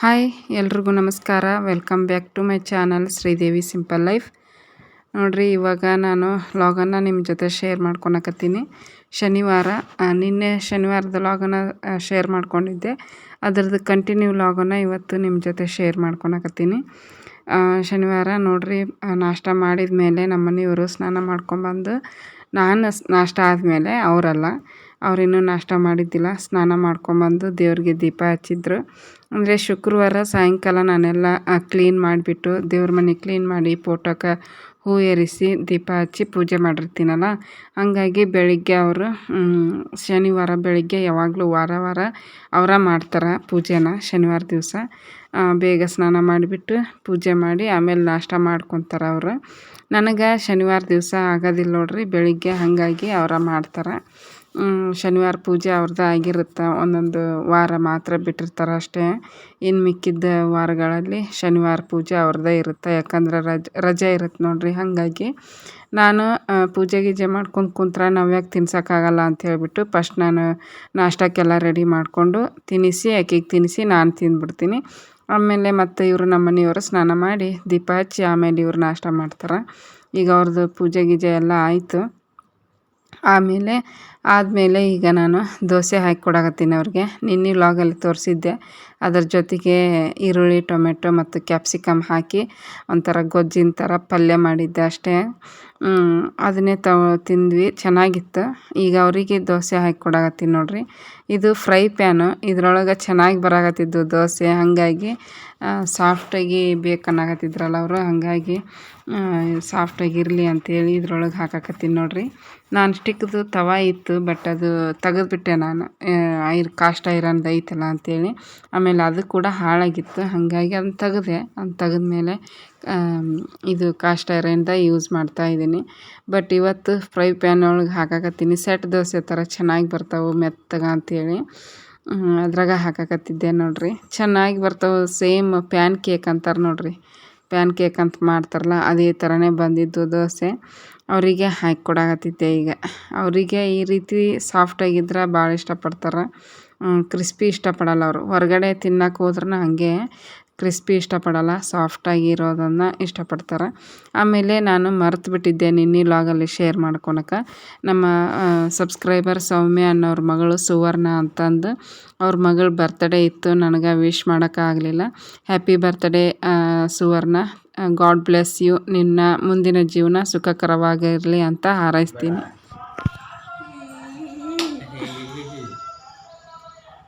Hi, ಎಲ್ರಿಗೂ ನಮಸ್ಕಾರ. Welcome back to my channel Sridevi simple life ನೋಡಿರಿ, ಇವಾಗ ನಾನು ಲಾಗನ್ನು ನಿಮ್ಮ ಜೊತೆ ಶೇರ್ ಮಾಡ್ಕೊಳಕತ್ತೀನಿ. ಶನಿವಾರ ನಿನ್ನೆ ಶನಿವಾರದ ಲಾಗನ್ನು ಶೇರ್ ಮಾಡ್ಕೊಂಡಿದ್ದೆ. ಅದರದ್ದು ಕಂಟಿನ್ಯೂ ಲಾಗನ್ನು ಇವತ್ತು ನಿಮ್ಮ ಜೊತೆ ಶೇರ್ ಮಾಡ್ಕೊಳಕತ್ತೀನಿ. ಶನಿವಾರ ನೋಡಿರಿ ನಾಷ್ಟ ಮಾಡಿದ ಮೇಲೆ ನಮ್ಮ ಮನೆಯವರು ಸ್ನಾನ ಮಾಡ್ಕೊಂಬಂದು, ನಾನು ನಾಷ್ಟ ಆದಮೇಲೆ ಅವರಲ್ಲ ಅವರಿನ್ನೂ ನಾಷ್ಟ ಮಾಡಿದ್ದಿಲ್ಲ. ಸ್ನಾನ ಮಾಡ್ಕೊಂಬಂದು ದೇವ್ರಿಗೆ ದೀಪ ಹಚ್ಚಿದ್ರು. ಅಂದರೆ ಶುಕ್ರವಾರ ಸಾಯಂಕಾಲ ನಾನೆಲ್ಲ ಕ್ಲೀನ್ ಮಾಡಿಬಿಟ್ಟು ದೇವ್ರ ಮನೆ ಕ್ಲೀನ್ ಮಾಡಿ ಫೋಟೋಕ್ಕೆ ಹೂ ಏರಿಸಿ ದೀಪ ಹಚ್ಚಿ ಪೂಜೆ ಮಾಡಿರ್ತೀನಲ್ಲ. ಹಾಗಾಗಿ ಬೆಳಿಗ್ಗೆ ಅವರು ಶನಿವಾರ ಬೆಳಿಗ್ಗೆ ಯಾವಾಗಲೂ ವಾರ ವಾರ ಅವರ ಮಾಡ್ತಾರೆ ಪೂಜೆನ ಶನಿವಾರ ದಿವಸ. ಬೇಗ ಸ್ನಾನ ಮಾಡಿಬಿಟ್ಟು ಪೂಜೆ ಮಾಡಿ ಆಮೇಲೆ ನಾಷ್ಟ ಮಾಡ್ಕೊತಾರೆ ಅವರು. ನನಗೆ ಶನಿವಾರ ದಿವಸ ಆಗೋದಿಲ್ಲ ನೋಡ್ರಿ, ಬೆಳಿಗ್ಗೆ ಹಾಗಾಗಿ ಅವರ ಮಾಡ್ತಾರೆ. ಶನಿವಾರ ಪೂಜೆ ಅವ್ರದ್ದು ಆಗಿರುತ್ತೆ. ಒಂದೊಂದು ವಾರ ಮಾತ್ರ ಬಿಟ್ಟಿರ್ತಾರೆ ಅಷ್ಟೇ. ಇನ್ನು ಮಿಕ್ಕಿದ್ದ ವಾರಗಳಲ್ಲಿ ಶನಿವಾರ ಪೂಜೆ ಅವ್ರದ್ದೇ ಇರುತ್ತೆ. ಯಾಕಂದ್ರೆ ರಜೆ ರಜೆ ಇರುತ್ತೆ ನೋಡಿರಿ. ಹಾಗಾಗಿ ನಾನು ಪೂಜೆ ಗೀಜೆ ಮಾಡ್ಕೊಂಡು ಕುಂತ್ರೆ ಯಾಕೆ ತಿನ್ಸೋಕ್ಕಾಗಲ್ಲ ಅಂತ ಹೇಳಿಬಿಟ್ಟು ಫಸ್ಟ್ ನಾನು ನಾಷ್ಟಕ್ಕೆಲ್ಲ ರೆಡಿ ಮಾಡಿಕೊಂಡು ತಿನ್ನಿಸಿ ಆಕೆಗೆ ತಿನ್ನಿಸಿ ನಾನು ತಿಂದ್ಬಿಡ್ತೀನಿ. ಆಮೇಲೆ ಮತ್ತೆ ಇವರು ನಮ್ಮ ಮನೆಯವರು ಸ್ನಾನ ಮಾಡಿ ದೀಪ ಹಚ್ಚಿ ಆಮೇಲೆ ಇವ್ರು ನಾಷ್ಟ ಮಾಡ್ತಾರೆ. ಈಗ ಅವ್ರದ್ದು ಪೂಜೆ ಗೀಜೆ ಎಲ್ಲ ಆಯಿತು. ಆಮೇಲೆ ಆದಮೇಲೆ ಈಗ ನಾನು ದೋಸೆ ಹಾಕಿ ಕೊಡಕತ್ತೀನಿ ಅವ್ರಿಗೆ. ನಿನ್ನೆ ವ್ಲಾಗಲ್ಲಿ ತೋರಿಸಿದ್ದೆ. ಅದರ ಜೊತೆಗೆ ಈರುಳ್ಳಿ, ಟೊಮೆಟೊ ಮತ್ತು ಕ್ಯಾಪ್ಸಿಕಮ್ ಹಾಕಿ ಒಂಥರ ಗೊಜ್ಜಿನ ಥರ ಪಲ್ಯ ಮಾಡಿದ್ದೆ ಅಷ್ಟೇ. ಅದನ್ನೇ ತ, ತಿಂದ್ವಿ. ಚೆನ್ನಾಗಿತ್ತು. ಈಗ ಅವರಿಗೆ ದೋಸೆ ಹಾಕಿ ಕೊಡಕತ್ತೀನಿ ನೋಡಿರಿ. ಇದು ಫ್ರೈ ಪ್ಯಾನು ಇದರೊಳಗೆ ಚೆನ್ನಾಗಿ ಬರಾಕತ್ತಿದ್ದು ದೋಸೆ. ಹಾಗಾಗಿ ಸಾಫ್ಟಾಗಿ ಬೇಕನ್ನಾಗತ್ತಿದ್ರಲ್ಲ ಅವರು. ಹಾಗಾಗಿ ಸಾಫ್ಟಾಗಿರಲಿ ಅಂಥೇಳಿ ಇದ್ರೊಳಗೆ ಹಾಕಾಕತ್ತೀನಿ ನೋಡಿರಿ. ನಾನ್ ಸ್ಟಿಕ್ದು ತವ ಇತ್ತು ಬಟ್ ಅದು ತೆಗೆದ್ಬಿಟ್ಟೆ ನಾನು. ಐರ್ ಕಾಸ್ಟ್ ಐರನ್ದು ಐತಲ್ಲ ಅಂಥೇಳಿ ಆಮೇಲೆ ಅದು ಕೂಡ ಹಾಳಾಗಿತ್ತು. ಹಾಗಾಗಿ ಅದನ್ನ ತೆಗೆದೆ. ಅದನ್ನ ತೆಗೆದ್ಮೇಲೆ ಇದು ಕಾಸ್ಟ್ ಐರನ್ದ ಯೂಸ್ ಮಾಡ್ತಾ ಇದ್ದೀನಿ. ಬಟ್ ಇವತ್ತು ಫ್ರೈ ಪ್ಯಾನ್ ಒಳಗೆ ಹಾಕಾಕತ್ತೀನಿ. ಸೆಟ್ ದೋಸೆ ಥರ ಚೆನ್ನಾಗಿ ಬರ್ತಾವೆ ಮೆತ್ತಗೆ ಅಂಥೇಳಿ ಅದ್ರಾಗ ಹಾಕಾಕತ್ತಿದ್ದೆ ನೋಡಿರಿ. ಚೆನ್ನಾಗಿ ಬರ್ತಾವೆ. ಸೇಮ್ ಪ್ಯಾನ್ ಕೇಕ್ ಅಂತಾರೆ ನೋಡಿರಿ. ಪ್ಯಾನ್ ಕೇಕ್ ಅಂತ ಮಾಡ್ತಾರಲ್ಲ, ಅದೇ ಥರನೇ ಬಂದಿದ್ದು ದೋಸೆ. ಅವರಿಗೆ ಹಾಕಿ ಕೊಡಕತ್ತಿದ್ದೆ ಈಗ. ಅವರಿಗೆ ಈ ರೀತಿ ಸಾಫ್ಟಾಗಿದ್ರೆ ಭಾಳ ಇಷ್ಟಪಡ್ತಾರೆ. ಕ್ರಿಸ್ಪಿ ಇಷ್ಟಪಡಲ್ಲ ಅವರು. ಹೊರಗಡೆ ತಿನ್ನಕ್ಕೆ ಹೋದ್ರೂ ಹಾಗೆ. ಕ್ರಿಸ್ಪಿ ಇಷ್ಟಪಡಲ್ಲ ಸಾಫ್ಟಾಗಿ ಇರೋದನ್ನು ಇಷ್ಟಪಡ್ತಾರೆ. ಆಮೇಲೆ ನಾನು ಮರೆತು ಬಿಟ್ಟಿದ್ದೆ ನಿನ್ನೆ ಲಾಗಲ್ಲಿ ಶೇರ್ ಮಾಡ್ಕೊಳಕ್ಕೆ ನಮ್ಮ ಸಬ್ಸ್ಕ್ರೈಬರ್ ಸೌಮ್ಯ ಅನ್ನೋರ ಮಗಳು ಸುವರ್ಣ ಅಂತಂದು ಅವ್ರ ಮಗಳ ಬರ್ತ್ಡೇ ಇತ್ತು ನನಗೆ ವಿಶ್ ಮಾಡೋಕ್ಕಾಗಲಿಲ್ಲ happy birthday Suvarna. God bless you ನಿನ್ನ ಮುಂದಿನ ಜೀವನ ಸುಖಕರವಾಗಿರಲಿ ಅಂತ ಹಾರೈಸ್ತೀನಿ.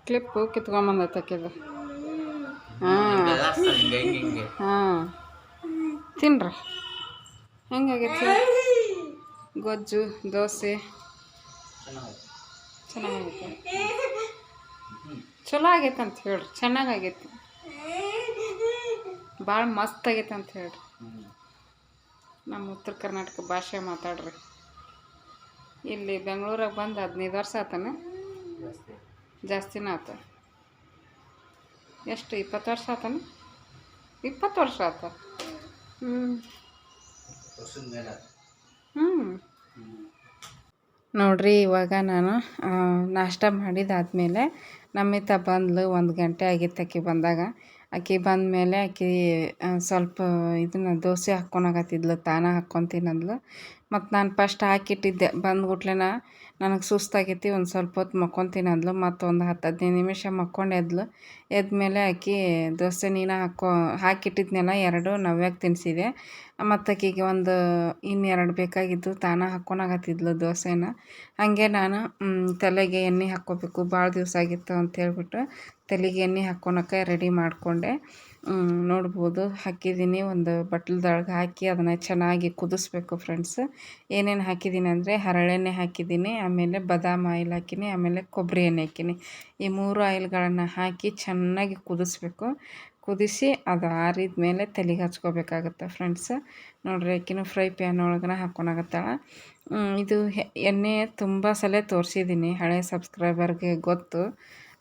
ಕ್ಲಿಪ್ಪು ಕಿತ್ಕೊಂಬಂದೈತಕ್ಕಿದು ಹಾಂ. ಹಾಂ. ತಿನ್ರಿ. ಹೆಂಗಾಗೈತಿ? ಗೊಜ್ಜು ದೋಸೆ. ಚೆನ್ನಾಗೈತೆ. ಚಲೋ ಆಗೈತೆ ಅಂತ ಹೇಳ್ರಿ. ಚೆನ್ನಾಗೈತಿ. ಭಾಳ ಮಸ್ತ್ ಆಗೈತೆ ಅಂತ ಹೇಳ್ರಿ. ನಮ್ಮ ಉತ್ತರ ಕರ್ನಾಟಕ ಭಾಷೆ ಮಾತಾಡ್ರಿ. ಇಲ್ಲಿ ಬೆಂಗಳೂರಾಗ ಬಂದು ಹದಿನೈದು ವರ್ಷ ಆತನ? ಜಾಸ್ತಿನ ಆತ. ಎಷ್ಟು, ಇಪ್ಪತ್ತು ವರ್ಷ ಆತನ? ಇಪ್ಪತ್ತು ವರ್ಷ ಆತ? ಹ್ಞೂ ಹ್ಞೂ ನೋಡ್ರಿ, ಇವಾಗ ನಾನು ನಾಷ್ಟ ಮಾಡಿದಾದ್ಮೇಲೆ ನಮ್ಮಿತ ಬಂದ್ಲು, ಒಂದು ಗಂಟೆ ಆಗಿತ್ತು ಆಕೆ ಬಂದಾಗ. ಆಕೆ ಬಂದಮೇಲೆ ಆಕೆ ಸ್ವಲ್ಪ ಇದನ್ನು ದೋಸೆ ಹಾಕ್ಕೊಳಕತ್ತಿದ್ಲು ತಾನೇ ಹಾಕ್ಕೊತೀನಂದ್ಲು ಮತ್ತು ನಾನು ಫಸ್ಟ್ ಹಾಕಿಟ್ಟಿದ್ದೆ. ಬಂದ್ಬಿಟ್ಲೆನ ನನಗೆ ಸುಸ್ತಾಗೈತಿ, ಒಂದು ಸ್ವಲ್ಪ ಹೊತ್ತು ಮಕ್ಕೊತೀನಿ ಅಂದ್ಲು ಮತ್ತೊಂದು ಹತ್ತು ಹದಿನೈದು ನಿಮಿಷ ಮಕ್ಕೊಂಡು ಎದ್ಲು. ಎದ್ಮೇಲೆ ಆಕೆ ದೋಸೆ ನೀನು ಹಾಕೋ, ಹಾಕಿಟ್ಟಿದ್ನೆಲ್ಲ, ಎರಡು ನವ್ಯಾಗಿ ತಿನ್ನಿಸಿದೆ ಮತ್ತು ಆಕಿಗೆ ಒಂದು ಇನ್ನೆರಡು ಬೇಕಾಗಿದ್ದು ತಾನೇ ಹಾಕ್ಕೊಳಕತ್ತಿದ್ಲು ದೋಸೆನ. ಹಾಗೆ ನಾನು ತಲೆಗೆ ಎಣ್ಣೆ ಹಾಕ್ಕೋಬೇಕು ಭಾಳ ದಿವಸ ಆಗಿತ್ತು ಅಂತ ಹೇಳ್ಬಿಟ್ಟು ತಲೆಗೆ ಎಣ್ಣೆ ಹಾಕ್ಕೊಳಕ್ಕೆ ರೆಡಿ ಮಾಡಿಕೊಂಡೆ. ನೋಡ್ಬೋದು. ಹಾಕಿದ್ದೀನಿ. ಒಂದು ಬಟ್ಲದೊಳಗೆ ಹಾಕಿ ಅದನ್ನು ಚೆನ್ನಾಗಿ ಕುದಿಸ್ಬೇಕು ಫ್ರೆಂಡ್ಸ್. ಏನೇನು ಹಾಕಿದ್ದೀನಿ ಅಂದರೆ ಹರಳೆಣ್ಣೆ ಹಾಕಿದ್ದೀನಿ, ಆಮೇಲೆ ಬದಾಮ್ ಆಯಿಲ್ ಹಾಕಿನಿ, ಆಮೇಲೆ ಕೊಬ್ಬರಿ ಎಣ್ಣೆ ಹಾಕಿನಿ. ಈ ಮೂರು ಆಯಿಲ್ಗಳನ್ನು ಹಾಕಿ ಚೆನ್ನಾಗಿ ಕುದಿಸ್ಬೇಕು. ಕುದಿಸಿ ಅದು ಆರಿದ ಮೇಲೆ ತಲೆಗೆ ಹಚ್ಕೋಬೇಕಾಗತ್ತೆ ಫ್ರೆಂಡ್ಸ್. ನೋಡ್ರಿ ಆಕಿನೂ ಫ್ರೈ ಪ್ಯಾನ್ ಒಳಗನ ಹಾಕ್ಕೊಳಕತ್ತಾಳ ಇದು ಎಣ್ಣೆ ತುಂಬ ಸಲ ತೋರಿಸಿದ್ದೀನಿ ಹಳೆ ಸಬ್ಸ್ಕ್ರೈಬರ್ಗೆ ಗೊತ್ತು.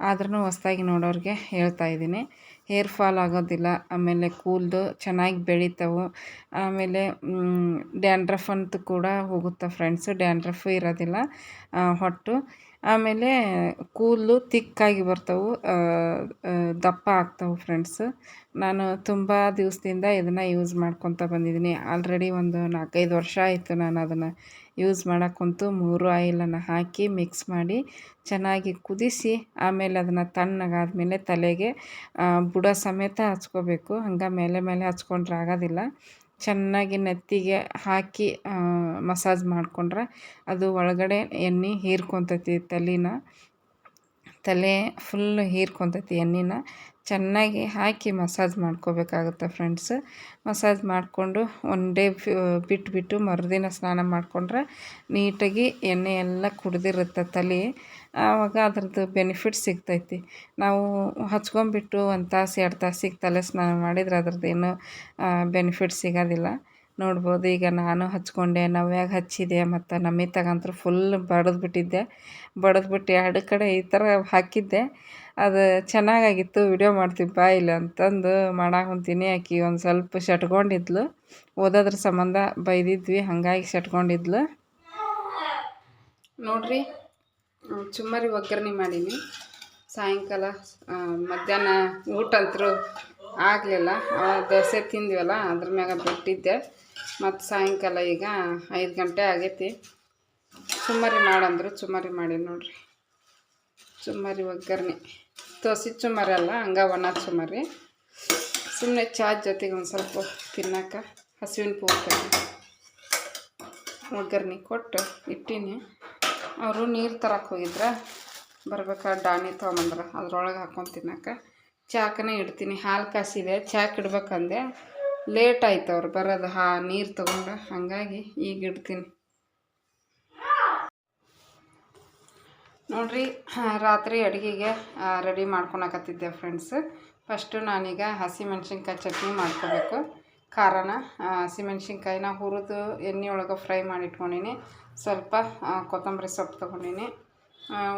ಆದ್ರೂ ಹೊಸ್ದಾಗಿ ನೋಡೋರಿಗೆ ಹೇಳ್ತಾ ಇದ್ದೀನಿ. ಹೇರ್ ಫಾಲ್ ಆಗೋದಿಲ್ಲ, ಆಮೇಲೆ ಕೂಲ್ದು ಚೆನ್ನಾಗಿ ಬೆಳಿತಾವೆ. ಆಮೇಲೆ ಡ್ಯಾಂಡ್ರಫ್ ಅಂತೂ ಕೂಡ ಹೋಗುತ್ತೆ ಫ್ರೆಂಡ್ಸು? ಡ್ಯಾಂಡ್ರಫು ಇರೋದಿಲ್ಲ ಹೊಟ್ಟು. ಆಮೇಲೆ ಕೂಲು ತಿಕ್ಕಾಗಿ ಬರ್ತವೆ ದಪ್ಪ ಆಗ್ತವೆ ಫ್ರೆಂಡ್ಸ್. ನಾನು ತುಂಬ ದಿವಸದಿಂದ ಇದನ್ನು ಯೂಸ್ ಮಾಡ್ಕೊತ ಬಂದಿದ್ದೀನಿ. ಆಲ್ರೆಡಿ ಒಂದು ನಾಲ್ಕೈದು ವರ್ಷ ಆಯಿತು ನಾನು ಅದನ್ನು ಯೂಸ್ ಮಾಡೋಕ್ಕಂತೂ ಮೂರು ಆಯಿಲನ್ನು ಹಾಕಿ ಮಿಕ್ಸ್ ಮಾಡಿ ಚೆನ್ನಾಗಿ ಕುದಿಸಿ ಆಮೇಲೆ ಅದನ್ನು ತಣ್ಣಗಾದ್ಮೇಲೆ ತಲೆಗೆ ಬುಡ ಸಮೇತ ಹಚ್ಕೋಬೇಕು. ಹಂಗೆ ಮೇಲೆ ಮೇಲೆ ಹಚ್ಕೊಂಡ್ರೆ ಆಗೋದಿಲ್ಲ. ಚೆನ್ನಾಗಿ ನೆತ್ತಿಗೆ ಹಾಕಿ ಮಸಾಜ್ ಮಾಡಿಕೊಂಡ್ರೆ ಅದು ಒಳಗಡೆ ಎಣ್ಣೆ ಹೀರ್ಕೊತೈತಿ ತಲೆನ. ತಲೆ ಫುಲ್ ಹೀರ್ಕೊತೈತಿ ಎಣ್ಣೆನ. ಚೆನ್ನಾಗಿ ಹಾಕಿ ಮಸಾಜ್ ಮಾಡ್ಕೋಬೇಕಾಗುತ್ತೆ ಫ್ರೆಂಡ್ಸ್. ಮಸಾಜ್ ಮಾಡಿಕೊಂಡು ಒನ್ ಡೇ ಬಿಟ್ಬಿಟ್ಟು ಮರುದಿನ ಸ್ನಾನ ಮಾಡಿಕೊಂಡ್ರೆ ನೀಟಾಗಿ ಎಣ್ಣೆ ಎಲ್ಲ ಕುಡ್ದಿರುತ್ತೆ ತಲೆ. ಆವಾಗ ಅದ್ರದ್ದು ಬೆನಿಫಿಟ್ ಸಿಗ್ತೈತಿ. ನಾವು ಹಚ್ಕೊಂಬಿಟ್ಟು ಒಂದು ತಾಸು, ಎರಡು ತಾಸಿಗೆ ತಲೆ ಸ್ನಾನ ಮಾಡಿದ್ರೆ ಏನೂ ಬೆನಿಫಿಟ್ ಸಿಗೋದಿಲ್ಲ. ನೋಡ್ಬೋದು, ಈಗ ನಾನು ಹಚ್ಕೊಂಡೆ ನವ್ಯಾಗ ಹಚ್ಚಿದೆ ಮತ್ತು ನಮಿತಾಗಂತೂ ಫುಲ್ ಬಡದ್ಬಿಟ್ಟಿದ್ದೆ ಬಿಟ್ಟಿದ್ದೆ. ಬಡಿದ್ಬಿಟ್ಟು ಎರಡು ಕಡೆ ಈ ಥರ ಹಾಕಿದ್ದೆ. ಅದು ಚೆನ್ನಾಗಾಗಿತ್ತು ವಿಡಿಯೋ ಮಾಡ್ತೀವಿ ಬಾ ಇಲ್ಲ ಅಂತಂದು ಮಾಡಾಕೊಂತೀನಿ. ಆಕಿ ಒಂದು ಸ್ವಲ್ಪ ಶಟ್ಕೊಂಡಿದ್ಲು. ಓದೋದ್ರ ಸಂಬಂಧ ಬೈದಿದ್ವಿ, ಹಾಗಾಗಿ ಶಟ್ಕೊಂಡಿದ್ಲು. ನೋಡ್ರಿ ಚುಮ್ಮರಿ ಒಗ್ಗರಣೆ ಮಾಡೀನಿ. ಸಾಯಂಕಾಲ ಮಧ್ಯಾಹ್ನ ಊಟ ಅಂತರೂ ಆಗಲಿಲ್ಲ ದೋಸೆ ತಿಂದ್ವಲ್ಲ, ಅದ್ರ ಮ್ಯಾಗ ಬಿಟ್ಟಿದ್ದೆ. ಮತ್ತು ಸಾಯಂಕಾಲ ಈಗ ಐದು ಗಂಟೆ ಆಗೈತಿ. ಚುಮ್ಮರಿ ಮಾಡಂದ್ರು, ಚುಮ್ಮರಿ ಮಾಡಿ ನೋಡ್ರಿ. ಚುಮ್ಮರಿ ಒಗ್ಗರಣೆ. ತೋಸಿ ಚುಮ್ಮರಿ ಅಲ್ಲ ಹಂಗ ಒಣ ಚುಮ್ಮರಿ. ಸುಮ್ಮನೆ ಚಹಾ ಜೊತೆಗೆ ಒಂದು ಸ್ವಲ್ಪ ತಿನ್ನಕ್ಕೆ ಹಸುವಿನ ಪೂರ್ತಿ ಒಗ್ಗರಣೆ ಕೊಟ್ಟು ಇಟ್ಟೀನಿ. ಅವರು ನೀರು ತರಕ್ಕೆ ಹೋಗಿದ್ರೆ ಬರ್ಬೇಕಾದ್ರೆ ಡಾಣಿ ತೊಗೊಂಬಂದ್ರೆ ಅದ್ರೊಳಗೆ ಹಾಕೊಂಡು ತಿನ್ನಕ್ಕೆ ಚಾಕನೇ ಇಡ್ತೀನಿ. ಹಾಲು ಕಾಸಿದೆ, ಚಾಕ್ ಇಡ್ಬೇಕಂದೆ. ಲೇಟ್ ಆಯ್ತು ಅವ್ರು ಬರೋದು. ಹಾ, ನೀರು ತಗೊಂಡು. ಹಾಗಾಗಿ ಈಗ ಇಡ್ತೀನಿ. ನೋಡ್ರಿ ರಾತ್ರಿ ಅಡುಗೆಗೆ ರೆಡಿ ಮಾಡ್ಕೊಳಕತ್ತಿದ್ದೆ ಫ್ರೆಂಡ್ಸ್ ಫಸ್ಟು ನಾನೀಗ ಹಸಿಮೆಣ್ಸಿನ್ಕಾಯಿ ಚಟ್ನಿ ಮಾಡ್ಕೋಬೇಕು. ಖಾರನ ಹಸಿಮೆಣ್ಸಿನ್ಕಾಯಿನ ಹುರಿದು ಎಣ್ಣೆ ಒಳಗೆ ಫ್ರೈ ಮಾಡಿ ಇಟ್ಕೊಂಡೀನಿ ಸ್ವಲ್ಪ ಕೊತ್ತಂಬರಿ ಸೊಪ್ಪು ತೊಗೊಂಡಿನಿ.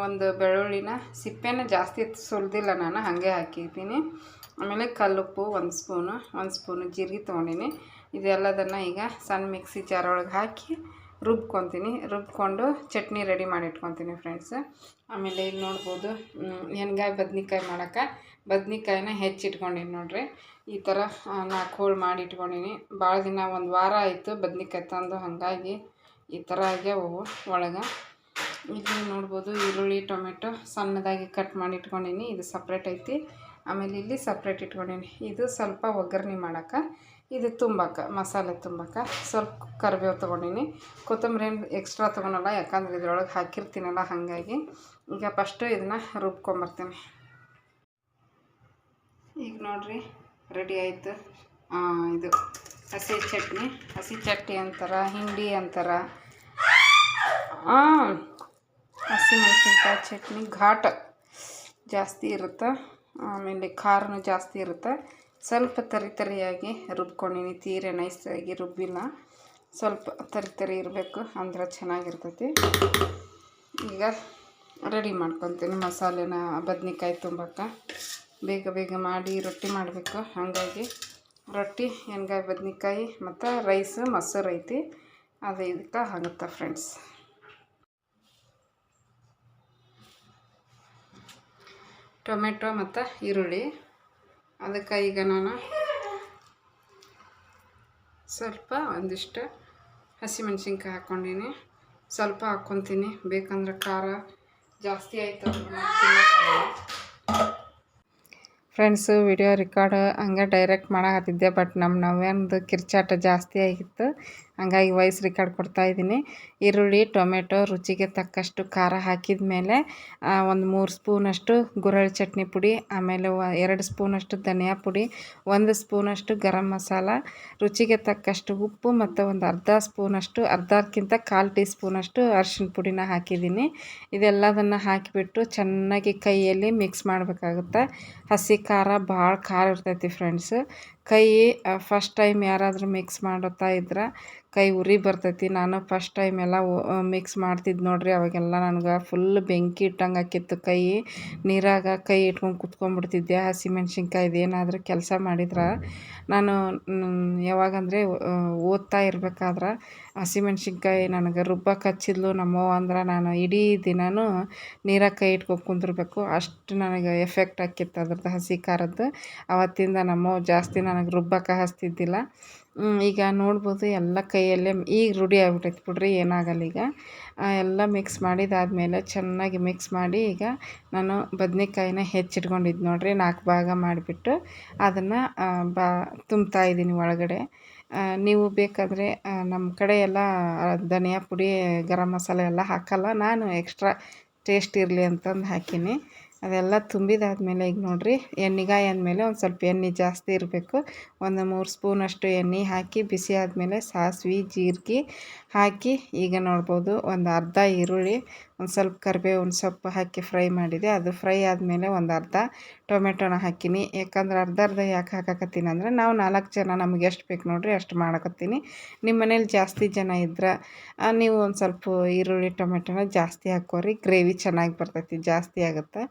ಒಂದು ಬೆಳ್ಳುಳ್ಳಿನ, ಸಿಪ್ಪೆನ ಜಾಸ್ತಿ ಸುಲಿದಿಲ್ಲ ನಾನು, ಹಾಗೆ ಹಾಕಿದ್ದೀನಿ. ಆಮೇಲೆ ಕಲ್ಲುಪ್ಪು ಒಂದು ಸ್ಪೂನು ಒಂದು ಸ್ಪೂನು ಜೀರಿಗೆ ತೊಗೊಂಡಿನಿ. ಇದೆಲ್ಲದನ್ನು ಈಗ ಸಣ್ಣ ಮಿಕ್ಸಿ ಜಾರ್ ಒಳಗೆ ಹಾಕಿ ರುಬ್ಕೊತೀನಿ. ರುಬ್ಕೊಂಡು ಚಟ್ನಿ ರೆಡಿ ಮಾಡಿ ಇಟ್ಕೊತೀನಿ ಫ್ರೆಂಡ್ಸ್ ಆಮೇಲೆ ಇಲ್ಲಿ ನೋಡ್ಬೋದು ಎಣ್ಗಾಯಿ ಬದ್ನಿಕಾಯಿ ಮಾಡೋಕ್ಕೆ ಬದ್ನಿಕಾಯಿನ ಹೆಚ್ಚಿಟ್ಕೊಂಡಿನಿ ನೋಡಿರಿ. ಈ ಥರ ನಾಲ್ಕು ಹೋಳು ಮಾಡಿ ಇಟ್ಕೊಂಡಿನಿ. ಭಾಳ ದಿನ ಒಂದು ವಾರ ಆಯಿತು ಬದ್ನಿಕಾಯಿ ತಂದು ಹಾಗಾಗಿ ಈ ಥರ ಆಗ್ಯಾವು ಒಳಗೆ. ಇಲ್ಲಿ ನೋಡ್ಬೋದು ಈರುಳ್ಳಿ, ಟೊಮೆಟೊ ಸಣ್ಣದಾಗಿ ಕಟ್ ಮಾಡಿ ಇಟ್ಕೊಂಡಿನಿ. ಇದು ಸಪ್ರೇಟ್ ಐತಿ. ಆಮೇಲೆ ಇಲ್ಲಿ ಸಪ್ರೇಟ್ ಇಟ್ಕೊಂಡೀನಿ. ಇದು ಸ್ವಲ್ಪ ಒಗ್ಗರಣೆ ಮಾಡೋಕ್ಕೆ, ಇದು ತುಂಬಕ್ಕೆ ಮಸಾಲೆ ತುಂಬಕ್ಕೆ ಸ್ವಲ್ಪ ಕರಿಬೇವು ತೊಗೊಂಡಿನಿ. ಕೊತ್ತಂಬರಿ ಎಕ್ಸ್ಟ್ರಾ ತೊಗೊಳಲ್ಲ, ಯಾಕಂದ್ರೆ ಇದ್ರೊಳಗೆ ಹಾಕಿರ್ತೀನಲ್ಲ ಹಾಗಾಗಿ. ಈಗ ಫಸ್ಟು ಇದನ್ನು ರುಬ್ಕೊಂಬರ್ತೀನಿ. ಈಗ ನೋಡಿರಿ ರೆಡಿ ಆಯಿತು. ಇದು ಹಸಿ ಚಟ್ನಿ ಹಸಿ ಚಟ್ನಿ ಅಂತಾರೆ, ಹಿಂಡಿ ಅಂತಾರೆ. ಹಸಿಮೆಣಸಿನ್ಕಾಯಿ ಚಟ್ನಿ ಘಾಟ ಜಾಸ್ತಿ ಇರುತ್ತೆ? ಆಮೇಲೆ ಖಾರನೂ ಜಾಸ್ತಿ ಇರುತ್ತೆ. ಸ್ವಲ್ಪ ತರಿ ತರಿಯಾಗಿ ರುಬ್ಕೊಂಡಿನಿ. ತೀರೆ ನೈಸಾಗಿ ರುಬ್ಬಿಲ್ಲ. ಸ್ವಲ್ಪ ತರಿ ತರಿ ಇರಬೇಕು. ಅಂದ್ರೆ ಚೆನ್ನಾಗಿರ್ತೈತಿ. ಈಗ ರೆಡಿ ಮಾಡ್ಕೊತೀನಿ ಮಸಾಲೆನ ಬದ್ನೆಕಾಯಿ ತುಂಬಕ್ಕೆ ಬೇಗ ಬೇಗ ಮಾಡಿ ರೊಟ್ಟಿ ಮಾಡಬೇಕು. ಹಾಗಾಗಿ ರೊಟ್ಟಿ, ಎಣ್ಗಾಯಿ, ಬದ್ನೆಕಾಯಿ ಮತ್ತು ರೈಸು ಮೊಸರು ಐತಿ ಅದು ಇದಕ್ಕೆ ಆಗುತ್ತೆ ಫ್ರೆಂಡ್ಸ್ ಟೊಮೆಟೊ ಮತ್ತು ಈರುಳ್ಳಿ. ಅದಕ್ಕೆ ಈಗ ನಾನು ಸ್ವಲ್ಪ ಒಂದಿಷ್ಟು ಹಸಿಮೆಣ್ಸಿನ್ಕಾಯಿ ಹಾಕ್ಕೊಂಡೀನಿ. ಸ್ವಲ್ಪ ಹಾಕ್ಕೊತೀನಿ. ಬೇಕಂದ್ರೆ ಖಾರ ಜಾಸ್ತಿ ಆಯಿತು ಫ್ರೆಂಡ್ಸು ವಿಡಿಯೋ ರೆಕಾರ್ಡ್ ಹಂಗೆ ಡೈರೆಕ್ಟ್ ಮಾಡಕತ್ತಿದ್ದೆ ಬಟ್ ನಮ್ಮ ನವ್ಯಂದು ಕಿರ್ಚಾಟ ಜಾಸ್ತಿ ಆಗಿತ್ತು. ಹಂಗಾಗಿ ವಾಯ್ಸ್ ರೆಕಾರ್ಡ್ ಕೊಡ್ತಾಯಿದ್ದೀನಿ ಈರುಳ್ಳಿ, ಟೊಮೆಟೊ, ರುಚಿಗೆ ತಕ್ಕಷ್ಟು ಖಾರ ಹಾಕಿದ ಮೇಲೆ ಒಂದು ಮೂರು ಸ್ಪೂನಷ್ಟು ಗುರಳ್ ಚಟ್ನಿ ಪುಡಿ, ಆಮೇಲೆ ಎರಡು ಸ್ಪೂನಷ್ಟು ಧನಿಯಾ ಪುಡಿ, ಒಂದು ಸ್ಪೂನಷ್ಟು ಗರಂ ಮಸಾಲ, ರುಚಿಗೆ ತಕ್ಕಷ್ಟು ಉಪ್ಪು ಮತ್ತು ಒಂದು ಅರ್ಧ ಸ್ಪೂನಷ್ಟು, ಅರ್ಧಕ್ಕಿಂತ ಕಾಲು ಟೀ ಸ್ಪೂನಷ್ಟು ಅರ್ಶಿನ ಪುಡಿನ ಹಾಕಿದ್ದೀನಿ. ಇದೆಲ್ಲದನ್ನು ಹಾಕಿಬಿಟ್ಟು ಚೆನ್ನಾಗಿ ಕೈಯಲ್ಲಿ ಮಿಕ್ಸ್ ಮಾಡಬೇಕಾಗುತ್ತೆ. ಹಸಿ ಖಾರ ಭಾಳ ಖಾರ ಇರ್ತೈತಿ ಫ್ರೆಂಡ್ಸ್. ಕೈ ಫಸ್ಟ್ ಟೈಮ್ ಯಾರಾದರೂ ಮಿಕ್ಸ್ ಮಾಡುತ್ತಾ ಇದ್ರೆ ಕೈ ಉರಿ ಬರ್ತೈತಿ. ನಾನು ಫಸ್ಟ್ ಟೈಮ್ ಎಲ್ಲ ಮಿಕ್ಸ್ ಮಾಡ್ತಿದ್ದು ನೋಡಿರಿ. ಅವಾಗೆಲ್ಲ ನನಗೆ ಫುಲ್ ಬೆಂಕಿ ಇಟ್ಟಂಗೆ ಆಕಿತ್ತು ಕೈ. ನೀರಾಗ ಕೈ ಇಟ್ಕೊಂಡು ಕುತ್ಕೊಂಡ್ಬಿಡ್ತಿದ್ದೆ. ಹಸಿಮೆಣ್ಸಿನ್ಕಾಯ್ದು ಏನಾದರೂ ಕೆಲಸ ಮಾಡಿದ್ರೆ ನಾನು ಯಾವಾಗಂದರೆ ಓದ್ತಾ ಇರ್ಬೇಕಾದ್ರೆ ಹಸಿಮೆಣ್ಸಿನ್ಕಾಯಿ ನನಗೆ ರುಬ್ಬಕ್ಕೆ ಹಚ್ಚಿದ್ಲು. ನಮ್ಮವ್ವ ಅಂದ್ರೆ ನಾನು ಇಡೀ ದಿನವೂ ನೀರಾಗ ಕೈ ಇಟ್ಕೊಂಡು ಕುಂದಿರ್ಬೇಕು. ಅಷ್ಟು ನನಗೆ ಎಫೆಕ್ಟ್ ಆಕಿತ್ತು ಅದ್ರದ್ದು ಹಸಿ ಖಾರದ್ದು ಅವತ್ತಿಂದ ನಮ್ಮವ್ವ ಜಾಸ್ತಿ ನನಗೆ ರುಬ್ಬಕ್ಕೆ ಹಚ್ತಿದ್ದಿಲ್ಲ. ಈಗ ನೋಡ್ಬೋದು ಎಲ್ಲ ಕೈಯಲ್ಲೇ ಈಗ ರೂಢಿ ಆಗ್ಬಿಟ್ಟೈತೆ ಬಿಡ್ರಿ, ಏನಾಗಲ್ಲ ಈಗ. ಎಲ್ಲ ಮಿಕ್ಸ್ ಮಾಡಿದಾದ್ಮೇಲೆ ಚೆನ್ನಾಗಿ ಮಿಕ್ಸ್ ಮಾಡಿ ಈಗ ನಾನು ಬದನೆಕಾಯಿನ ಹೆಚ್ಚಿಟ್ಕೊಂಡಿದ್ದು ನೋಡಿರಿ ನಾಲ್ಕು ಭಾಗ ಮಾಡಿಬಿಟ್ಟು ಅದನ್ನು ಬಾ, ತುಂಬ್ತಾ ಇದ್ದೀನಿ ಒಳಗಡೆ. ನೀವು ಬೇಕಾದರೆ ನಮ್ಮ ಕಡೆ ಎಲ್ಲ ಧನಿಯಾ ಪುಡಿ, ಗರಂ ಮಸಾಲೆ ಎಲ್ಲ ಹಾಕಲ್ಲ. ನಾನು ಎಕ್ಸ್ಟ್ರಾ ಟೇಸ್ಟ್ ಇರಲಿ ಅಂತಂದು ಹಾಕೀನಿ. ಅದೆಲ್ಲ ತುಂಬಿದಾದ್ಮೇಲೆ ಈಗ ನೋಡಿರಿ, ಎಣ್ಣೆಗಾಯಿ ಅಂದಮೇಲೆ ಒಂದು ಸ್ವಲ್ಪ ಎಣ್ಣೆ ಜಾಸ್ತಿ ಇರಬೇಕು. ಒಂದು ಮೂರು ಸ್ಪೂನಷ್ಟು ಎಣ್ಣೆ ಹಾಕಿ, ಬಿಸಿ ಆದಮೇಲೆ ಸಾಸಿವೆ, ಜೀರಿಗೆ ಹಾಕಿ ಈಗ ನೋಡ್ಬೋದು, ಒಂದು ಅರ್ಧ ಈರುಳ್ಳಿ ಒಂದು ಸ್ವಲ್ಪ ಕರಿಬೇವಿನ ಸೊಪ್ಪು ಹಾಕಿ ಫ್ರೈ ಮಾಡಿದೆ. ಅದು ಫ್ರೈ ಆದಮೇಲೆ ಒಂದು ಅರ್ಧ ಟೊಮೆಟೊನ ಹಾಕೀನಿ. ಯಾಕಂದ್ರೆ ಅರ್ಧ ಅರ್ಧ ಯಾಕೆ ಹಾಕಕತ್ತೀನಿ ಅಂದರೆ ನಾವು ನಾಲ್ಕು ಜನ ನಮಗೆ ಎಷ್ಟು ಬೇಕು ನೋಡಿರಿ ಅಷ್ಟು ಮಾಡಕತ್ತೀನಿ ನಿಮ್ಮ ಮನೇಲಿ ಜಾಸ್ತಿ ಜನ ಇದ್ರೆ ನೀವು ಒಂದು ಸ್ವಲ್ಪ ಈರುಳ್ಳಿ, ಟೊಮೆಟೊನ ಜಾಸ್ತಿ ಹಾಕೋರಿ ಗ್ರೇವಿ ಚೆನ್ನಾಗಿ ಬರ್ತೈತಿ, ಜಾಸ್ತಿ ಆಗುತ್ತೆ.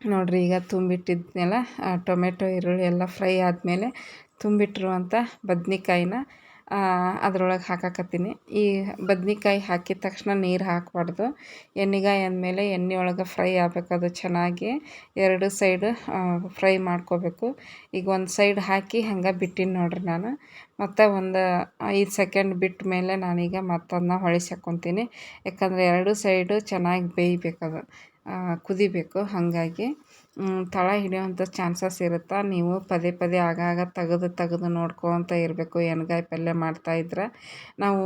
ನೋಡಿರಿ, ಈಗ ತುಂಬಿಟ್ಟಿದ್ನೆಲ್ಲ ಟೊಮೆಟೊ, ಈರುಳ್ಳಿ ಎಲ್ಲ ಫ್ರೈ ಆದಮೇಲೆ ತುಂಬಿಟ್ಟಿರುವಂಥ ಬದ್ನೆಕಾಯಿನ ಅದ್ರೊಳಗೆ ಹಾಕಾಕತ್ತೀನಿ. ಈ ಬದ್ನಿಕಾಯಿ ಹಾಕಿದ ತಕ್ಷಣ ನೀರು ಹಾಕಬಾರ್ದು. ಎಣ್ಣೆಗಾಯಿ ಅಂದಮೇಲೆ ಎಣ್ಣೆ ಒಳಗೆ ಫ್ರೈ ಆಗಬೇಕು. ಅದು ಚೆನ್ನಾಗಿ ಎರಡು ಸೈಡ್ ಫ್ರೈ ಮಾಡ್ಕೋಬೇಕು. ಈಗ ಒಂದು ಸೈಡ್ ಹಾಕಿ ಹಂಗೆ ಬಿಟ್ಟಿನಿ ನೋಡ್ರಿ ನಾನು. ಮತ್ತು ಒಂದು ಐದು ಸೆಕೆಂಡ್ ಬಿಟ್ಟ ಮೇಲೆ ನಾನೀಗ ಮತ್ತದನ್ನ ಹೊಳಿಸಿ ಹಾಕ್ಕೊತೀನಿ ಯಾಕಂದರೆ ಎರಡು ಸೈಡು ಚೆನ್ನಾಗಿ ಬೇಯಬೇಕದು. ಕುದಿಬೇಕು ಹಾಗಾಗಿ. ತಳ ಹಿಡಿಯುವಂಥ ಚಾನ್ಸಸ್ ಇರುತ್ತೆ? ನೀವು ಪದೇ ಪದೇ ಆಗಾಗ ತೆಗೆದು ತೆಗೆದು ನೋಡ್ಕೊತ ಇರಬೇಕು. ಎಣ್ಗಾಯಿ ಪಲ್ಯ ಮಾಡ್ತಾಯಿದ್ರೆ ನಾವು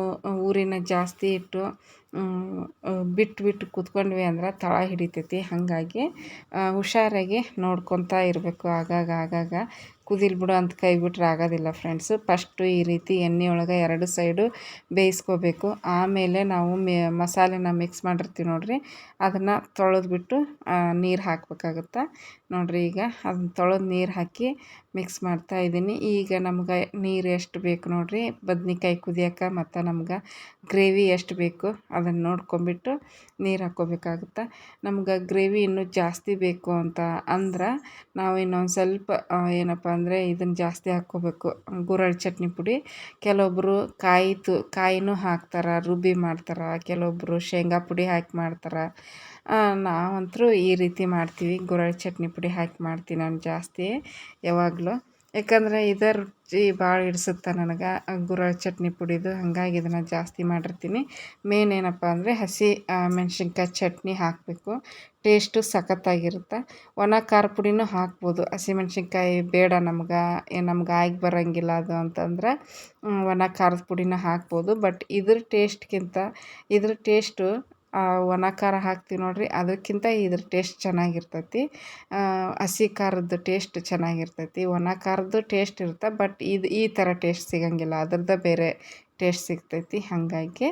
ಊರಿನ ಜಾಸ್ತಿ ಇಟ್ಟು ಬಿಟ್ಟು ಬಿಟ್ಟು ಕೂತ್ಕೊಂಡ್ವಿ ಅಂದ್ರೆ ತಳ ಹಿಡಿತೈತಿ. ಹಾಗಾಗಿ ಹುಷಾರಾಗಿ ನೋಡ್ಕೊತಾ ಇರಬೇಕು. ಆಗಾಗ ಆಗಾಗ ಕುದಿಲ್ ಬಿಡು ಅಂತ ಕೈ ಬಿಟ್ರೆ ಆಗೋದಿಲ್ಲ ಫ್ರೆಂಡ್ಸು ಫಸ್ಟು ಈ ರೀತಿ ಎಣ್ಣೆ ಒಳಗೆ ಎರಡು ಸೈಡು ಬೇಯಿಸ್ಕೋಬೇಕು. ಆಮೇಲೆ ನಾವು ಮಸಾಲೆನ ಮಿಕ್ಸ್ ಮಾಡಿರ್ತೀವಿ ನೋಡಿರಿ. ಅದನ್ನು ತೊಳೆದ್ಬಿಟ್ಟು ನೀರು ಹಾಕಬೇಕಾಗುತ್ತೆ? ನೋಡಿರಿ ಈಗ ಅದನ್ನ ತೊಳೆದು ನೀರು ಹಾಕಿ ಮಿಕ್ಸ್ ಮಾಡ್ತಾ ಇದ್ದೀನಿ. ಈಗ ನಮ್ಗೆ ನೀರು ಎಷ್ಟು ಬೇಕು ನೋಡಿರಿ? ಬದ್ನಿಕಾಯಿ ಕುದಿಯೋಕೆ ಮತ್ತು ನಮ್ಗೆ ಗ್ರೇವಿ ಎಷ್ಟು ಬೇಕು ಅದನ್ನು ನೋಡ್ಕೊಂಬಿಟ್ಟು ನೀರು ಹಾಕ್ಕೋಬೇಕಾಗುತ್ತೆ? ನಮ್ಗೆ ಗ್ರೇವಿ ಇನ್ನೂ ಜಾಸ್ತಿ ಬೇಕು ಅಂತ ಅಂದ್ರೆ ನಾವು ಇನ್ನೊಂದು ಸ್ವಲ್ಪ ಏನಪ್ಪ ಅಂದರೆ ಇದನ್ನು ಜಾಸ್ತಿ ಹಾಕ್ಕೋಬೇಕು. ಗುರಳ್ ಚಟ್ನಿ ಪುಡಿ. ಕೆಲವೊಬ್ಬರು ಕಾಯಿ ತು, ಕಾಯಿನೂ ಹಾಕ್ತಾರೆ, ರುಬ್ಬಿ ಮಾಡ್ತಾರೆ. ಕೆಲವೊಬ್ಬರು ಶೇಂಗಾ ಪುಡಿ ಹಾಕಿ ಮಾಡ್ತಾರೆ. ನಾವಂತೂ ಈ ರೀತಿ ಮಾಡ್ತೀವಿ. ಗುರಳ್ ಚಟ್ನಿ ಪುಡಿ ಹಾಕಿ ಮಾಡ್ತೀನಿ ನಾನು ಜಾಸ್ತಿ ಯಾವಾಗಲೂ. ಯಾಕಂದರೆ ಇದೇ ರುಚಿ ಭಾಳ ಹಿಡ್ಸುತ್ತೆ ನನಗೆ. ಗುರಳ್ ಚಟ್ನಿ ಪುಡಿದು ಹಾಗಾಗಿ ಇದನ್ನು ಜಾಸ್ತಿ ಮಾಡಿರ್ತೀನಿ. ಮೇನ್ ಏನಪ್ಪ ಅಂದರೆ ಹಸಿ ಮೆಣ್ಸಿನ್ಕಾಯಿ ಚಟ್ನಿ ಹಾಕಬೇಕು. ಟೇಸ್ಟು ಸಖತ್ತಾಗಿರುತ್ತೆ. ಒಣ ಖಾರ ಪುಡಿನೂ ಹಾಕ್ಬೋದು. ಹಸಿಮೆಣ್ಸಿನ್ಕಾಯಿ ಬೇಡ ನಮ್ಗೆ ನಮ್ಗೆ ಆಗಿ ಬರೋಂಗಿಲ್ಲ ಅದು ಅಂತಂದ್ರೆ ಒಣ ಖಾರದ ಪುಡಿನ ಹಾಕ್ಬೋದು. ಬಟ್ ಇದ್ರ ಟೇಸ್ಟ್ಗಿಂತ ಇದ್ರ ಟೇಸ್ಟು ಒಣ ಖಾರ ಹಾಕ್ತೀವಿ ನೋಡಿರಿ, ಅದಕ್ಕಿಂತ ಇದ್ರ ಟೇಸ್ಟ್ ಚೆನ್ನಾಗಿರ್ತೈತಿ. ಹಸಿ ಖಾರದ್ದು ಟೇಸ್ಟ್ ಚೆನ್ನಾಗಿರ್ತೈತಿ. ಒಣ ಖಾರದ್ದು ಟೇಸ್ಟ್ ಇರುತ್ತೆ ಬಟ್ ಇದು ಈ ಥರ ಟೇಸ್ಟ್ ಸಿಗಂಗಿಲ್ಲ. ಅದ್ರದ್ದು ಬೇರೆ ಟೇಸ್ಟ್ ಸಿಗ್ತೈತಿ. ಹಾಗಾಗಿ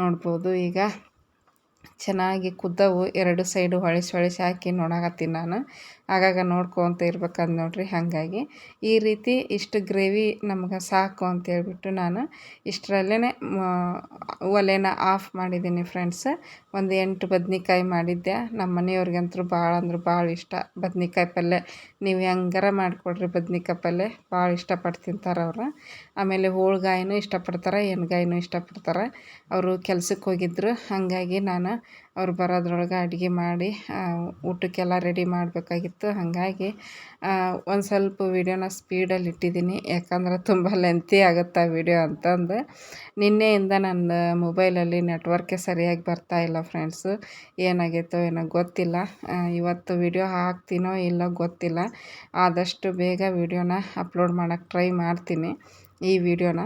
ನೋಡ್ಬೋದು. ಈಗ ಚೆನ್ನಾಗಿ ಕುದ್ದವು. ಎರಡು ಸೈಡು ಹೊಳಿಸಿ ಹೊಳಿಸಿ ಹಾಕಿ ನೋಡಕತ್ತೀನಿ ನಾನು. ಆಗಾಗ ನೋಡ್ಕೊತ ಇರ್ಬೇಕಂದು ನೋಡ್ರಿ, ಹಾಗಾಗಿ. ಈ ರೀತಿ ಇಷ್ಟು ಗ್ರೇವಿ ನಮ್ಗೆ ಸಾಕು ಅಂತೇಳ್ಬಿಟ್ಟು ನಾನು ಇಷ್ಟರಲ್ಲೇ ಒಲೆನ ಆಫ್ ಮಾಡಿದ್ದೀನಿ ಫ್ರೆಂಡ್ಸ್. ಒಂದು ಎಂಟು ಬದ್ನೆಕಾಯಿ ಮಾಡಿದ್ದೆ. ನಮ್ಮ ಮನೆಯವ್ರಿಗಂತೂ ಭಾಳ ಅಂದ್ರೆ ಭಾಳ ಇಷ್ಟ. ಬದ್ನೆಕಾಯಿ ಪಲ್ಯ ನೀವು ಹೆಂಗಾರ ಮಾಡಿಕೊಡ್ರಿ ಬದ್ನೆಕಾಯಿ ಪಲ್ಯ ಭಾಳ ಇಷ್ಟಪಟ್ಟು ತಿಂತಾರೆ ಅವ್ರು. ಆಮೇಲೆ ಹೋಳ್ಗಾಯಿನೂ ಇಷ್ಟಪಡ್ತಾರೆ, ಎಣ್ಗಾಯಿನೂ ಇಷ್ಟಪಡ್ತಾರೆ. ಅವರು ಕೆಲಸಕ್ಕೆ ಹೋಗಿದ್ದರು ಹಾಗಾಗಿ ನಾನು ಅವ್ರು ಬರೋದ್ರೊಳಗೆ ಅಡುಗೆ ಮಾಡಿ ಊಟಕ್ಕೆಲ್ಲ ರೆಡಿ ಮಾಡಬೇಕಾಗಿತ್ತು. ಹಾಗಾಗಿ ಒಂದು ಸ್ವಲ್ಪ ವೀಡಿಯೋನ ಸ್ಪೀಡಲ್ಲಿ ಇಟ್ಟಿದ್ದೀನಿ. ಯಾಕಂದ್ರೆ ತುಂಬ ಲೆಂತಿ ಆಗುತ್ತೆ ವೀಡಿಯೋ ಅಂತಂದು. ನಿನ್ನೆಯಿಂದ ನನ್ನ ಮೊಬೈಲಲ್ಲಿ ನೆಟ್ವರ್ಕೇ ಸರಿಯಾಗಿ ಬರ್ತಾಯಿಲ್ಲ ಫ್ರೆಂಡ್ಸು ಏನಾಗೈತೋ ಏನೋ ಗೊತ್ತಿಲ್ಲ. ಇವತ್ತು ವೀಡಿಯೋ ಹಾಕ್ತೀನೋ ಇಲ್ಲೋ ಗೊತ್ತಿಲ್ಲ. ಆದಷ್ಟು ಬೇಗ ವೀಡಿಯೋನ ಅಪ್ಲೋಡ್ ಮಾಡೋಕ್ಕೆ ಟ್ರೈ ಮಾಡ್ತೀನಿ ಈ ವಿಡಿಯೋನ.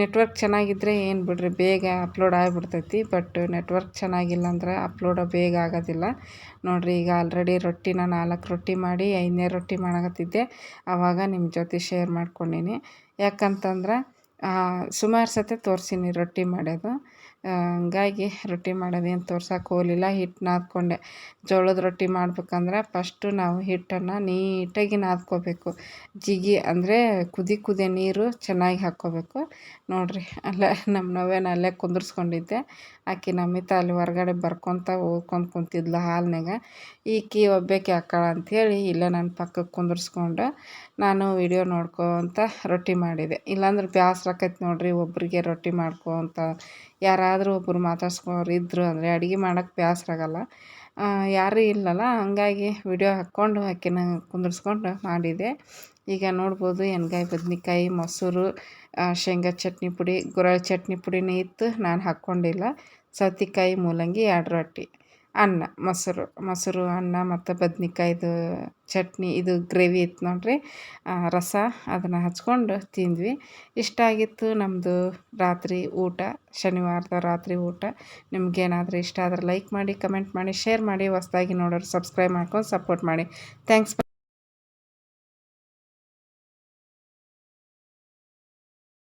ನೆಟ್ವರ್ಕ್ ಚೆನ್ನಾಗಿದ್ರೆ ಏನು ಬಿಡ್ರಿ, ಬೇಗ ಅಪ್ಲೋಡ್ ಆಗಿಬಿಡ್ತೈತಿ ಬಟ್ ನೆಟ್ವರ್ಕ್ ಚೆನ್ನಾಗಿಲ್ಲ ಅಂದ್ರೆ ಅಪ್ಲೋಡ ಬೇಗ ಆಗೋದಿಲ್ಲ. ನೋಡಿರಿ, ಈಗ ಆಲ್ರೆಡಿ ರೊಟ್ಟಿನ ನಾಲ್ಕು ರೊಟ್ಟಿ ಮಾಡಿ ಐದನೇ ರೊಟ್ಟಿ ಮಾಡಕತ್ತಿದ್ದೆ. ಆವಾಗ ನಿಮ್ಮ ಜೊತೆ ಶೇರ್ ಮಾಡ್ಕೊಂಡೀನಿ. ಯಾಕಂತಂದ್ರೆ ಸುಮಾರು ಸತಿ ತೋರ್ಸೀನಿ ರೊಟ್ಟಿ ಮಾಡೋದು. ಹಂಗಾಗಿ ರೊಟ್ಟಿ ಮಾಡೋದೇನು ತೋರ್ಸಕ್ಕೆ ಹೋಗಲಿಲ್ಲ. ಹಿಟ್ಟು ನಾದ್ಕೊಂಡೆ ಜೋಳದ ರೊಟ್ಟಿ ಮಾಡ್ಬೇಕಂದ್ರೆ ಪಸ್ಟು ನಾವು ಹಿಟ್ಟನ್ನು ನೀಟಾಗಿ ನಾದ್ಕೋಬೇಕು. ಜಿಗಿ ಅಂದರೆ ಕುದಿ ಕುದಿ ನೀರು ಚೆನ್ನಾಗಿ ಹಾಕ್ಕೋಬೇಕು. ನೋಡಿರಿ, ಅಲ್ಲ, ನಮ್ಮ ನವೇನ ಅಲ್ಲೇ ಕುಂದರ್ಸ್ಕೊಂಡಿದ್ದೆ. ಆಕೆ ನಮಿತ ಅಲ್ಲಿ ಹೊರಗಡೆ ಬರ್ಕೊತ ಓದ್ಕೊಂಡು ಕುಂತಿದ್ಲು ಹಾಲ್ನಾಗ ಈಕಿ, ಒಬ್ಬೇಕಿ ಅಕ್ಕಳ ಅಂಥೇಳಿ ಇಲ್ಲೇ ನನ್ನ ಪಕ್ಕಕ್ಕೆ ಕುಂದರ್ಸ್ಕೊಂಡು ನಾನು ವಿಡಿಯೋ ನೋಡ್ಕೊತ ರೊಟ್ಟಿ ಮಾಡಿದೆ. ಇಲ್ಲಾಂದ್ರೆ ಬೇಸ್ರ ಆಕೈತೆ ನೋಡಿರಿ ಒಬ್ಬರಿಗೆ ರೊಟ್ಟಿ ಮಾಡ್ಕೋ ಅಂತ ಯಾರಾದರೂ ಒಬ್ಬರು ಮಾತಾಡ್ಸ್ಕೊರು ಇದ್ದರು ಅಂದರೆ ಅಡುಗೆ ಮಾಡೋಕ್ಕೆ ಬೇಸರಾಗಲ್ಲ ಯಾರೂ ಇಲ್ಲಲ್ಲ, ಹಂಗಾಗಿ ವಿಡಿಯೋ ಹಾಕ್ಕೊಂಡು ಆಕೆನ ಕುಂದರ್ಸ್ಕೊಂಡು ಮಾಡಿದೆ. ಈಗ ನೋಡ್ಬೋದು ಎಣ್ಗಾಯಿ, ಬದನೆಕಾಯಿ, ಮೊಸರು ಶೇಂಗಾ ಚಟ್ನಿ ಪುಡಿ ಗುರಳ್ ಚಟ್ನಿ ಪುಡಿನೇ ಇತ್ತು, ನಾನು ಹಾಕ್ಕೊಂಡಿಲ್ಲ. ಸೌತೆಕಾಯಿ, ಮೂಲಂಗಿ, ಎರಡು ರೊಟ್ಟಿ. ಅನ್ನ, ಮೊಸರು ಮೊಸರು, ಅನ್ನ ಮತ್ತು ಬದ್ನೆಕಾಯ್ದು ಚಟ್ನಿ, ಇದು ಗ್ರೇವಿ ಇತ್ತು ನೋಡಿರಿ. ರಸ ಅದನ್ನು ಹಚ್ಕೊಂಡು ತಿಂದ್ವಿ. ಇಷ್ಟ ಆಗಿತ್ತು ನಮ್ಮದು ರಾತ್ರಿ ಊಟ, ಶನಿವಾರದ ರಾತ್ರಿ ಊಟ. ನಿಮಗೇನಾದರೂ ಇಷ್ಟ ಆದರೆ ಲೈಕ್ ಮಾಡಿ ಕಮೆಂಟ್ ಮಾಡಿ ಶೇರ್ ಮಾಡಿ, ಹೊಸ್ದಾಗಿ ನೋಡೋರು ಸಬ್ಸ್ಕ್ರೈಬ್ ಮಾಡ್ಕೊಂಡು ಸಪೋರ್ಟ್ ಮಾಡಿ. ಥ್ಯಾಂಕ್ಸ್